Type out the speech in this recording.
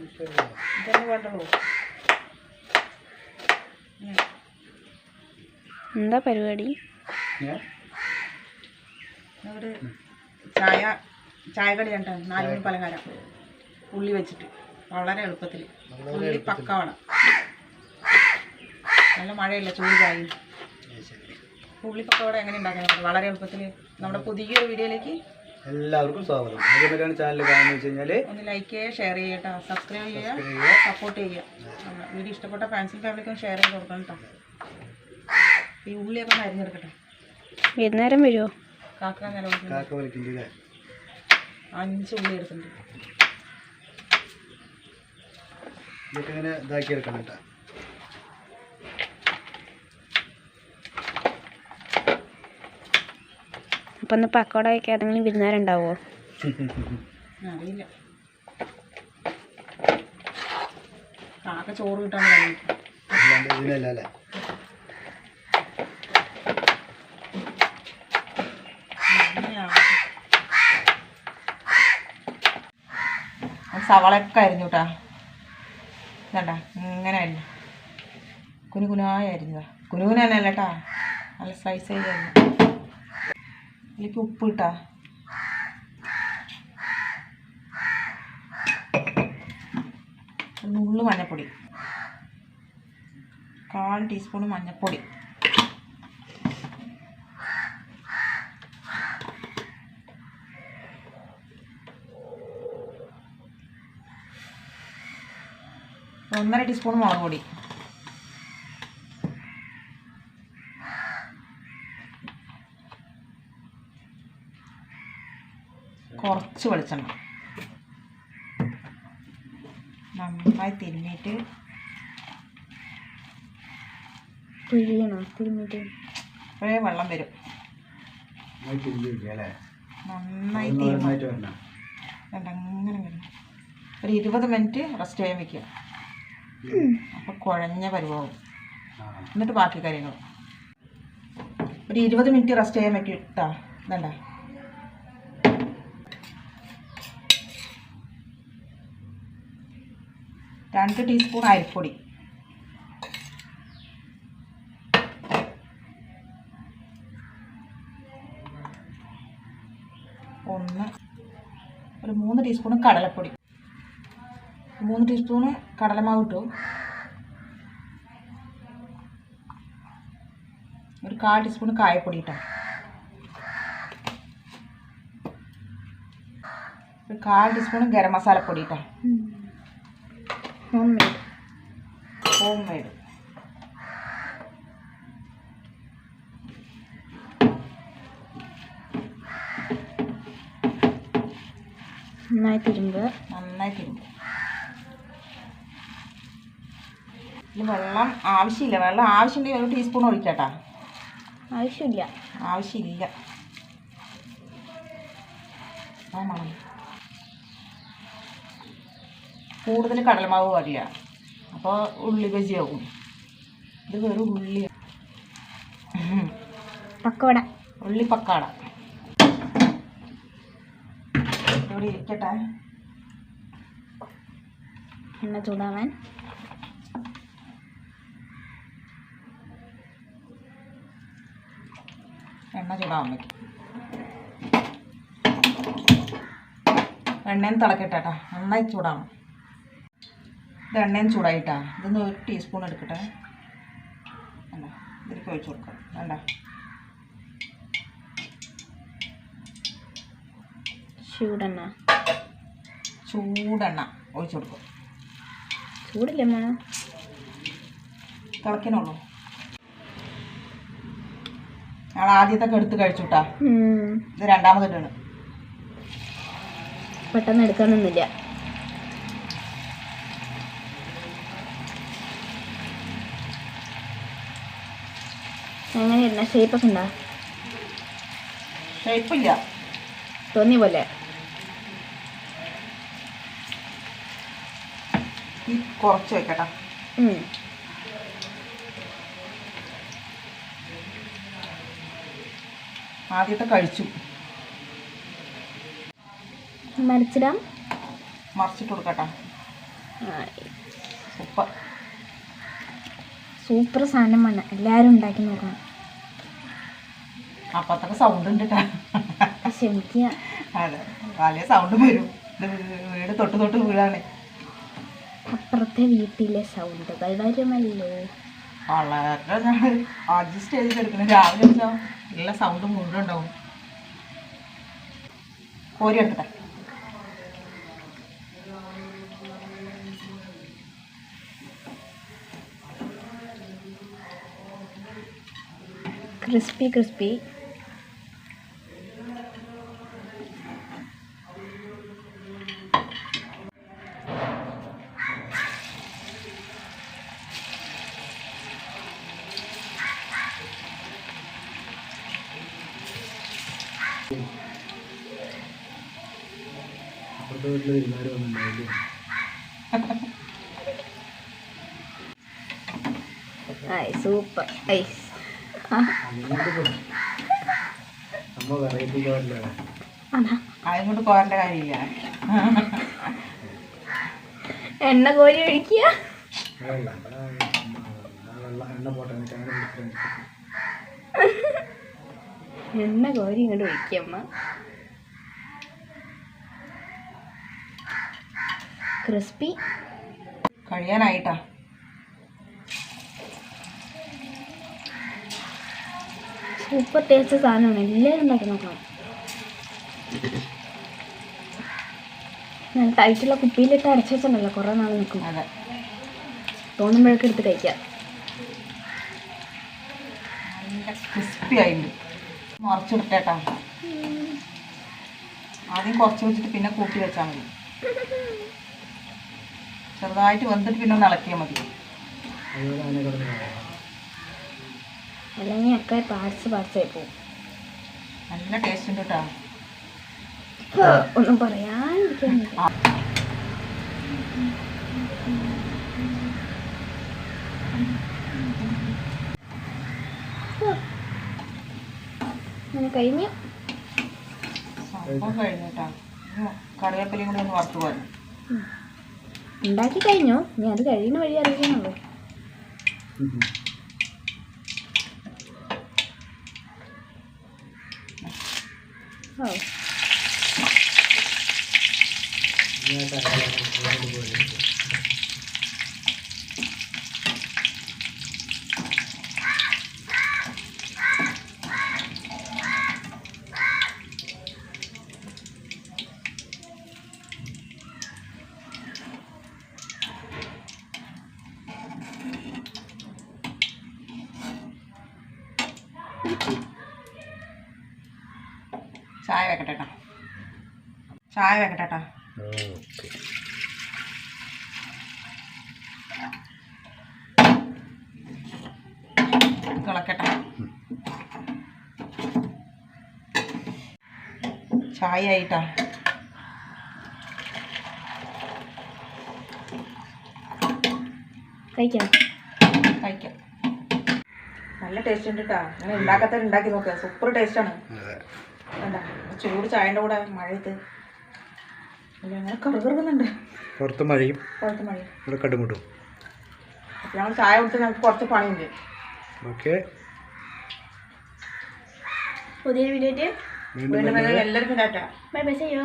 ഇതൊന്നും എന്താ പരിപാടി? ഒരു ചായ ചായ കടി കണ്ട? നാല് മണി പലഹാരം. ഉള്ളി വെച്ചിട്ട്. വളരെ എളുപ്പത്തിൽ ഉള്ളി പക്കവണം. നല്ല മഴയല്ല ചൂട് ചായ ഉള്ളി പക്കവട എങ്ങനെ ഉണ്ടാക്കുന്നത് വളരെ എളുപ്പത്തിൽ നമ്മുടെ പുതിയൊരു വീഡിയോയിലേക്ക് എല്ലാവർക്കും സ്വാഗതം. അതേപോലെയാണ് ചാനൽ കാണുന്നത് വെച്ച് കഴിഞ്ഞാൽ ഒന്ന് ലൈക്ക് ചെയ്യുക ഷെയർ ചെയ്യട്ടോ സബ്സ്ക്രൈബ് ചെയ്യുക സപ്പോർട്ട് ചെയ്യുക. വീഡിയോ ഇഷ്ടപ്പെട്ട ഫാൻസി ഫാമിലിക്കും ഷെയർ ചെയ്ത് കൊടുക്കണം കേട്ടോ. ഈ ഉള്ളിയൊക്കെ ഒന്ന് അരിഞ്ഞെടുക്കട്ടെ. വൈകുന്നേരം വരുമോ കാക്ക കാക്ക വലിക്കുന്നത് അഞ്ച് ഉള്ളി എടുത്തിട്ടുണ്ട്. ഇതൊക്കെ ഇങ്ങനെ ഇതാക്കി എടുക്കണം കേട്ടോ. അപ്പം ഒന്ന് പക്കോട ഒക്കെ ഏതെങ്കിലും വിരുന്നാരുണ്ടാവോ സവളൊക്കെ അറിയില്ല. കാക്ക ചോറ് കിട്ടാൻ തുടങ്ങി. അല്ലാണ്ട് ഇതിനല്ല അല്ലേ സവാളയൊക്കെ അരിഞ്ഞു കേട്ടാ ഇതണ്ട ഇങ്ങനെ അരിഞ്ഞു. കുനു കുനായി അരിഞ്ഞതാ. കുനു കുനല്ല കേട്ടാ നല്ല സ്ലൈസ് ചെയ്ത് അരിഞ്ഞു. ഇതിലേക്ക് ഉപ്പ് ഇട്ടാ. നുള്ളു കാൽ ടീസ്പൂൺ മഞ്ഞപ്പൊടി. ഒന്നര ടീസ്പൂൺ മുളക് പൊടി. കുറച്ച് വെളിച്ചെണ്ണ. നന്നായി തിന്നിട്ട് പിഴിയണോ ഇപ്പോഴേ വെള്ളം വരും. നന്നായി തിരിഞ്ഞു വരണം. അങ്ങനെ വരും. ഒരു ഇരുപത് മിനിറ്റ് റെസ്റ്റ് ചെയ്യാൻ വെക്കുക. അപ്പോൾ കുഴഞ്ഞ പരുവാകും ആ. എന്നിട്ട് ബാക്കി കാര്യങ്ങൾ. ഒരു ഇരുപത് മിനിറ്റ് റെസ്റ്റ് ചെയ്യാൻ വെക്കും ഇട്ടാ. ഇതണ്ട രണ്ട് ടീസ്പൂൺ അരിപ്പൊടി. ഒന്ന് ഒരു മൂന്ന് ടീസ്പൂൺ കടലപ്പൊടി. മൂന്ന് ടീസ്പൂണ് കടലമാവ് ഇട്ടു. ഒരു കാൽ ടീസ്പൂൺ കായപ്പൊടി ഇട്ടോ ഒരു കാൽ ടീസ്പൂൺ ഗരം മസാലപ്പൊടി ഇട്ടോ ഹോം മെയ്ഡ് ഹോം മെയ്ഡ് നന്നായി തിരുമ്പ് നന്നായി തിരുമ്പ് ഇതിൽ വെള്ളം ആവശ്യമില്ല. വെള്ളം ആവശ്യമുണ്ടെങ്കിൽ ഒരു ടീസ്പൂൺ ഒഴിക്കട്ടാ. ആവശ്യമില്ല. ആവശ്യമില്ല. ആ മണം. കൂടുതൽ കടലമാവ് പാടില്ല. അപ്പോൾ ഉള്ളി ബജിയാവും. ഇത് വെറും ഉള്ളി പക്കോട ഉള്ളി പക്കാട. ഇവിടെ ഇരിക്കട്ടെ. എണ്ണ ചൂടാവാൻ. എണ്ണ ചൂടാവാൻ വയ്ക്കും എണ്ണയും തിളക്കട്ടെ കേട്ടോ നന്നായി ചൂടാവണം. ഇത് എണ്ണയും ചൂടായിട്ടാ. ഇതൊന്ന് ഒരു ടീസ്പൂൺ എടുക്കട്ടെ. അല്ല ഇതിലേക്ക് ഒഴിച്ച് കൊടുക്കാം. വേണ്ട. ചൂടെണ്ണ. ചൂടെണ്ണ ഒഴിച്ചു കൊടുക്കും. ചൂടില്ലേ തിളക്കിനുള്ളൂ തിളക്കണുള്ളൂ ഞങ്ങൾ ആദ്യത്തൊക്കെ എടുത്ത് കഴിച്ചുട്ടാ. ഇത് രണ്ടാമതിട്ടാണ് പെട്ടെന്ന് എടുക്കാനൊന്നുമില്ല. എങ്ങനെയുണ്ട് ഷേപ്പൊക്കെ ഉണ്ടോ? ഷേപ്പില്ല തോന്നിയ പോലെ. കുറച്ച് വെക്കട്ടെ. ആദ്യത്തെ കഴിച്ചു. മരിച്ചിടാം. മറിച്ചിട്ട് കൊടുക്കട്ടെ. സൂപ്പർ. സൂപ്പർ സാധനമാണ്. എല്ലാവരും ഉണ്ടാക്കി നോക്കണം. അപ്പത്തൊക്കെ സൗണ്ട് ഉണ്ട് ക്ഷമിക്കുക അതെ. വലിയ സൗണ്ട് വരും. ഇത് വീട് തൊട്ട് തൊട്ട് വീടാണ്. അപ്പുറത്തെ വീട്ടിലെ സൗണ്ട് വരുമല്ലോ? വളരെ ഞാൻ അഡ്ജസ്റ്റ് ചെയ്തിട്ട് എടുക്കുന്നത് രാവിലെ സൗണ്ട് എല്ലാ സൗണ്ടും മുഴുവൻ ഉണ്ടാവും. കോരി എടുക്കട്ടെ. Crispy crispy. അപ്പുറത്തെ വീട്ടിൽ വിരുന്നാർ വന്നിട്ടുണ്ടാവില്ലേ? സൂപ്പർ. ഐസ്. അങ്ങോട്ട് പോ അമ്മ വെറൈറ്റി കാറിലാണ് അതാ അതും കൊണ്ട് കോരേണ്ട കാര്യമില്ല. എണ്ണ കോരി ഒഴിക്കുക. എണ്ണ കോരി ഇങ്ങോട്ട് ഒഴിക്കുക അമ്മ. ക്രിസ്പി. കഴിയാനായിട്ടാ. സൂപ്പർ ടേസ്റ്റ് സാധനമാണ്. എല്ലാവരും ഉണ്ടാക്കി നോക്കണം ഞാൻ ടൈറ്റുള്ള കുപ്പിയിലിട്ട് വെച്ചിട്ടുണ്ടല്ലോ കുറേ നാൾ നിൽക്കും. അതെ. തോന്നുമ്പോഴൊക്കെ എടുത്ത് കഴിക്കാം. ആദ്യം കുറച്ച് വെച്ചിട്ട് പിന്നെ കൂട്ടി വെച്ചാൽ മതി. ചെറുതായിട്ട് വെന്തിട്ട് പിന്നെ ഒന്ന് ഇളക്കിയാൽ മതി. അല്ലെങ്കിൽ ഒക്കെ പാർട്സ് പാർട്സായി പോകും. നല്ല ടേസ്റ്റ് ഉണ്ട് കേട്ടോ ഒന്നും. അങ്ങനെ കഴിഞ്ഞു. കറിവേപ്പിലയും കൂടി ഒന്ന് വറുത്ത് പോരും. ഉണ്ടാക്കി കഴിഞ്ഞു. ഞാൻ അത് കഴിയുന്ന വഴി അറിയിക്കണല്ലോ não Yeah, I thought I was going ചായ വെക്കട്ടെ കേട്ടോ ചായ വെക്കട്ടെ കേട്ടോ ഓക്കെ. തിളക്കട്ടെ. ചായ ആയിട്ടാ. കഴിക്കാം. കഴിക്കാം. നല്ല ടേസ്റ്റ് ഉണ്ട് കേട്ടോ അങ്ങനെ ഉണ്ടാക്കാത്ത ഉണ്ടാക്കി നോക്കുക സൂപ്പർ ടേസ്റ്റാണ് ചൂട് ചായന്റെ കൂടെ മഴയത്ത്. അല്ല അങ്ങനെ കറുകറുക്കുന്നുണ്ട് പുറത്ത് മഴയും. പുറത്ത് മഴയും. ഇവിടെ കടുമുട്ടും. ഞങ്ങൾ ചായ കൊടുത്ത് ഞങ്ങൾക്ക് കുറച്ച് പണിയുണ്ട്. ഓക്കെ. പുതിയൊരു വീഡിയോ എല്ലാവർക്കും ടാറ്റ. ബൈ ബൈ ചെയ്യോ